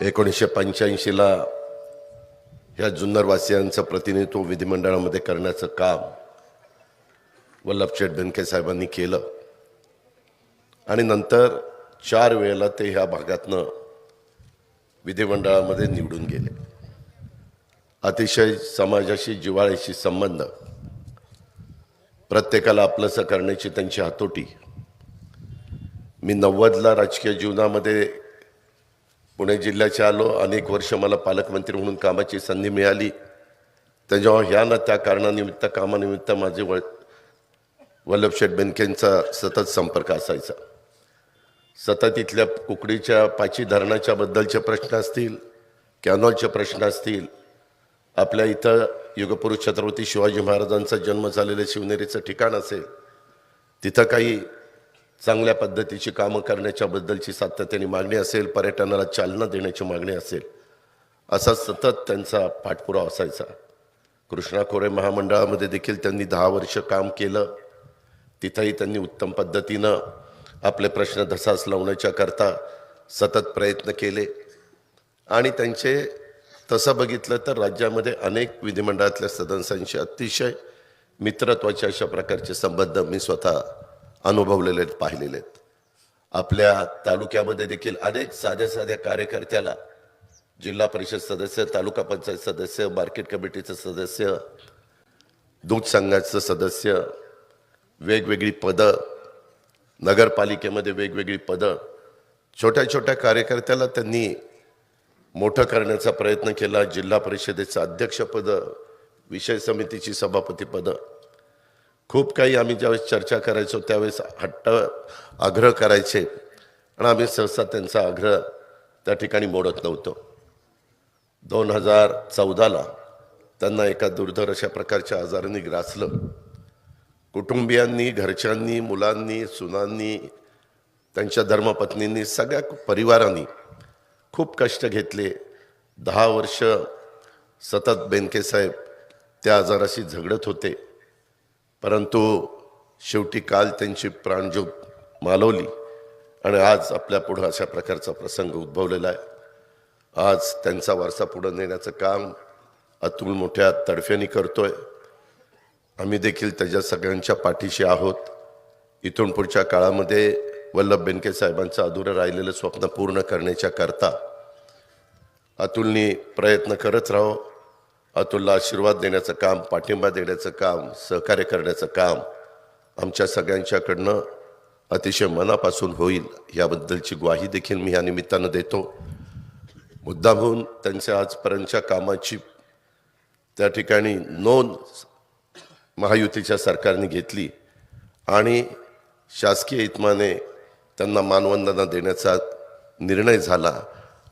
एकोणीसशे पंच्याऐंशीला ह्या जुन्नरवासियांचं प्रतिनिधित्व विधिमंडळामध्ये करण्याचं काम वल्लभशेठ बेनके साहेबांनी केलं. आणि नंतर चार वेळेला ते ह्या भागातनं विधिमंडळामध्ये निवडून गेले. अतिशय समाजाशी जिव्हाळ्याशी संबंध. प्रत्येकाला आपलंसं करण्याची त्यांची हातोटी. मी नव्वदला राजकीय जीवनामध्ये पुणे जिल्ह्याच्या आलो. अनेक वर्ष मला पालकमंत्री म्हणून कामाची संधी मिळाली. त्याच्यावर ह्या ना त्या कारणानिमित्त कामानिमित्त माझे वळ वल्लभशेठ बेनकेंचा सतत संपर्क असायचा. सतत इथल्या कुकडीच्या पाची धरणाच्या बद्दलचे प्रश्न असतील कॅनॉलचे प्रश्न असतील आपल्या इथं युगपुरुष छत्रपती शिवाजी महाराजांचा जन्म झालेलं शिवनेरीचं ठिकाण असेल तिथं काही चांगल्या पद्धतीची कामं करण्याच्याबद्दलची सातत्याने मागणी असेल पर्यटनाला चालना देण्याची मागणी असेल असा सतत त्यांचा पाठपुरावा असायचा. कृष्णा खोरे महामंडळामध्ये देखील त्यांनी दहा वर्ष काम केलं. तिथंही त्यांनी उत्तम पद्धतीनं आपले प्रश्न धसास लावण्याच्या करता सतत प्रयत्न केले. आणि त्यांचे तसं बघितलं तर राज्यामध्ये अनेक विधिमंडळातल्या सदस्यांशी अतिशय मित्रत्वाचे अशा प्रकारचे संबंध मी स्वतः अनुभवलेले आहेत पाहिलेले आहेत. आपल्या तालुक्यामध्ये देखील अनेक साध्या साध्या कार्यकर्त्याला जिल्हा परिषद सदस्य तालुका पंचायत सदस्य मार्केट कमिटीचं सदस्य दूध संघाचं सदस्य वेगवेगळी पदं नगरपालिकेमध्ये वेगवेगळी पदं छोट्या छोट्या कार्यकर्त्याला त्यांनी मोठं करण्याचा प्रयत्न केला. जिल्हा परिषदेचं अध्यक्षपद विषय समितीची सभापती पदं. खूप काही आम्ही ज्यावेळेस चर्चा करायचो त्यावेळेस हट्ट आग्रह करायचे. आणि आम्ही सहसा त्यांचा आग्रह त्या ठिकाणी मोडत नव्हतो. दोन हजार चौदाला त्यांना एका दुर्धर अशा प्रकारच्या आजाराने ग्रासलं. कुटुंबियांनी घरच्यांनी मुलांनी सुनांनी त्यांच्या धर्मपत्नींनी सगळ्या परिवारांनी खूप कष्ट घेतले. दहा वर्ष सतत बेनकेसाहेब त्या आजाराशी झगडत होते. परंतु शेवटी काल त्यांची प्राणज्योत मालवली आणि आज आपल्या पुढं अशा प्रकारचा प्रसंग उद्भवलेला आहे. आज त्यांचा वारसा पुढं नेण्याचं काम अतुल मोठ्या तडफ्याने करतोय. आम्ही देखील त्याच्या सगळ्यांच्या पाठीशी आहोत. इथून पुढच्या काळामध्ये वल्लभ बेनके साहेबांचं अधुरं राहिलेलं स्वप्न पूर्ण करण्याच्या करता अतुलनी प्रयत्न करत राहो. अतुलला आशीर्वाद देण्याचं काम पाठिंबा देण्याचं काम सहकार्य करण्याचं काम आमच्या सगळ्यांच्याकडनं अतिशय मनापासून होईल याबद्दलची ग्वाही देखील मी या निमित्तानं देतो. मुद्दामहून त्यांच्या आजपर्यंतच्या कामाची त्या ठिकाणी नोंद महायुतीच्या सरकारने घेतली आणि शासकीय इतमाने त्यांना मानवंदना देण्याचा निर्णय झाला.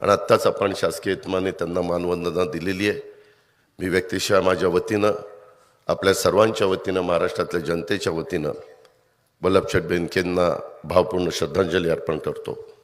आणि आत्ताच आपण शासकीय इतमाने त्यांना मानवंदना दिलेली आहे. मी व्यक्तिशः माझ्या वतीनं आपल्या सर्वांच्या वतीनं महाराष्ट्रातल्या जनतेच्या वतीनं वल्लभशेठ बेनकेंना भावपूर्ण श्रद्धांजली अर्पण करतो.